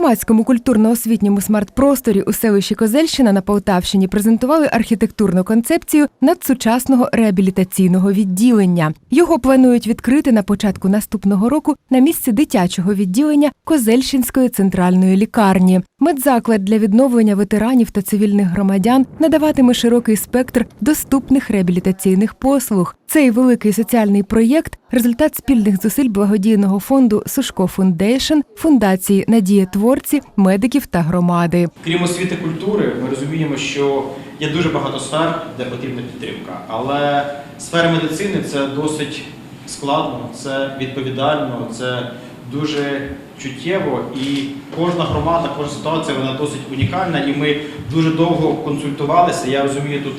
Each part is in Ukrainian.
громадському культурно-освітньому смарт-просторі у селищі Козельщина на Полтавщині презентували архітектурну концепцію надсучасного реабілітаційного відділення. Його планують відкрити на початку наступного року на місці дитячого відділення Козельщинської центральної лікарні. Медзаклад для відновлення ветеранів та цивільних громадян надаватиме широкий спектр доступних реабілітаційних послуг. Цей великий соціальний проєкт результат спільних зусиль благодійного фонду Сушко Фундейшн, фундації Надія Творці, медиків та громади. Крім освіти культури, ми розуміємо, що є дуже багато сфер, де потрібна підтримка. Але сфера медицини це досить складно, це відповідально, це дуже чуттєво. І кожна громада, кожна ситуація вона досить унікальна. І ми дуже довго консультувалися. Я розумію тут.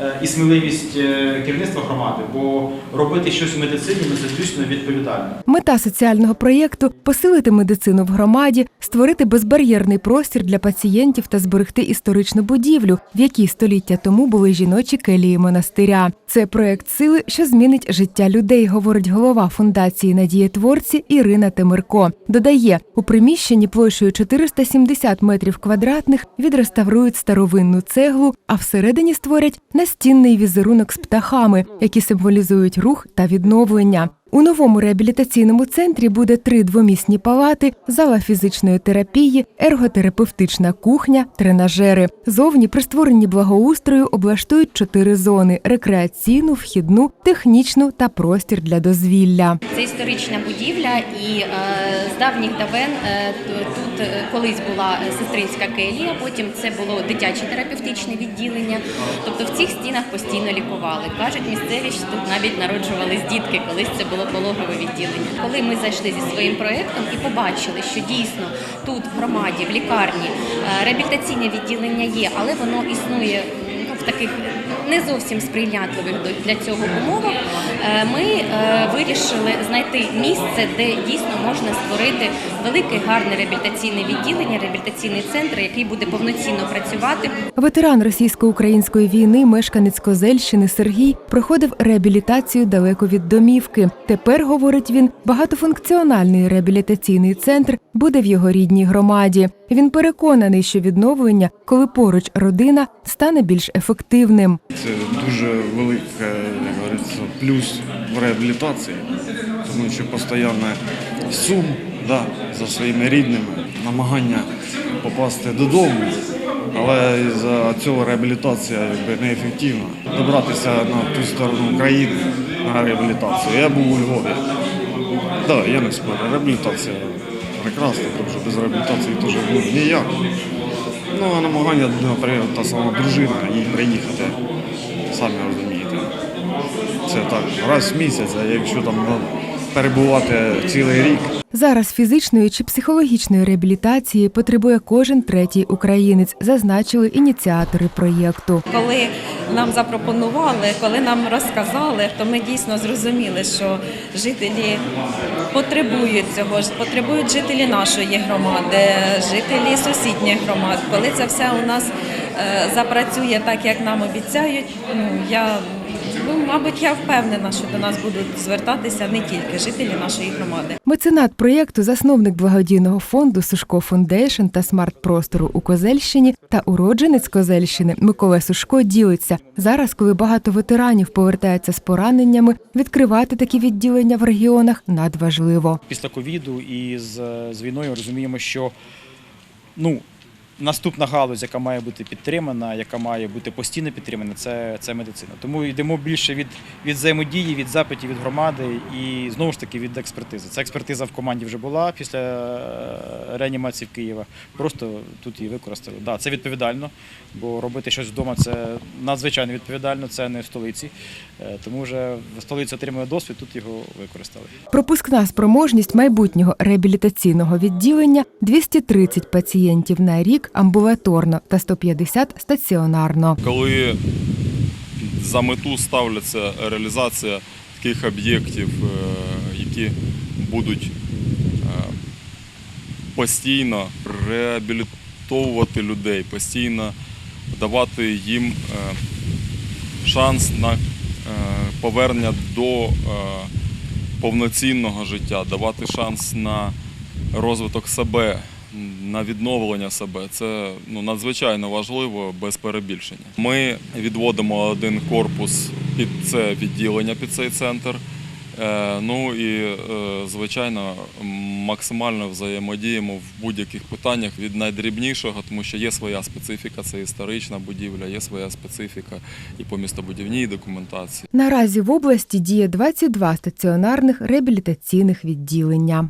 Е, І сміливість е, керівництва громади, бо робити щось у медицині дійсно відповідально. Мета соціального проєкту посилити медицину в громаді, створити безбар'єрний простір для пацієнтів та зберегти історичну будівлю, в якій століття тому були жіночі келії монастиря. Це проєкт сили, що змінить життя людей, говорить голова фундації Надієтворці Ірина Темирко. Додає, у приміщенні площею 470 метрів квадратних відреставрують старовинну цеглу, а всередині створять настінний візерунок з птахами, які символізують рух та відновлення. У новому реабілітаційному центрі буде три двомісні палати, зала фізичної терапії, ерготерапевтична кухня, тренажери. Зовні при створенні благоустрою облаштують чотири зони: рекреаційну, вхідну, технічну та простір для дозвілля. Це історична будівля, і е, з давніх давен е, тут е, колись була сестринська келія, потім це було дитяче терапевтичне відділення. Тобто в цих стінах постійно лікували. Кажуть, місцеві тут навіть народжувались дітки, колись це було пологове відділення. Коли ми зайшли зі своїм проєктом і побачили, що дійсно тут в громаді, в лікарні е, реабілітаційне відділення є, але воно існує ну, в таких не зовсім сприятливих для цього умовах, е, ми е, вирішили знайти місце, де дійсно можна створити велике гарне реабілітаційне відділення, реабілітаційний центр, який буде повноцінно працювати Ветеран російсько-української війни, мешканець Козельщини Сергій проходив реабілітацію далеко від домівки. Тепер, говорить він, багатофункціональний реабілітаційний центр буде в його рідній громаді. Він переконаний, що відновлення, коли поруч родина, стане більш ефективним. Це дуже великий як говориться, плюс в реабілітації, тому що постійно сум да, за своїми рідними, намагання попасти додому, але за цього реабілітація якби, неефективна. Добратися на ту сторону країни на реабілітацію. Я був у Львові. Да, я не спорю, реабілітація прекрасна, тому що без реабілітації теж ніяк. Ну, намагання, наприклад, та сама дружина і приїхати, самі розумієте. Це так, раз в місяць, а якщо там ну, перебувати цілий рік, Зараз фізичної чи психологічної реабілітації потребує кожен третій українець, зазначили ініціатори проєкту. Коли нам запропонували, коли нам розказали, то ми дійсно зрозуміли, що жителі потребують цього, ж, потребують жителі нашої громади, жителі сусідніх громад. Коли це все у нас запрацює так, як нам обіцяють, ну я ну, мабуть, я впевнена, що до нас будуть звертатися не тільки жителі нашої громади. Меценат проєкту, засновник благодійного фонду Сушко Фундейшн та смарт-простору у Козельщині та уродженець Козельщини Микола Сушко ділиться. Зараз, коли багато ветеранів повертаються з пораненнями, відкривати такі відділення в регіонах надважливо. після ковіду і з, з війною розуміємо, що ну, наступна галузь, яка має бути підтримана, яка має бути постійно підтримана, це, це медицина. Тому йдемо більше від, від взаємодії, від запитів від громади і знову ж таки від експертизи. Ця експертиза в команді вже була після е, реанімації в Києва. Просто тут її використали. Да, це відповідально, бо робити щось вдома це надзвичайно відповідально, це не в столиці. Е, Тому вже в столиці отримує досвід, тут його використали. Пропускна спроможність майбутнього реабілітаційного відділення 230 пацієнтів на рік амбулаторно та 150 стаціонарно. коли за мету ставляться реалізація таких об'єктів, е, які будуть е, постійно реабілітовувати людей, постійно давати їм е, шанс на повернення до повноцінного життя, давати шанс на розвиток себе, на відновлення себе. Це ну, надзвичайно важливо без перебільшення. Ми відводимо один корпус під це відділення, під цей центр. Е, Ну і е, звичайно максимально взаємодіємо в будь-яких питаннях від найдрібнішого, тому що є своя специфіка, це історична будівля, є своя специфіка і по містобудівній документації. Наразі в області діє 22 стаціонарних реабілітаційних відділення.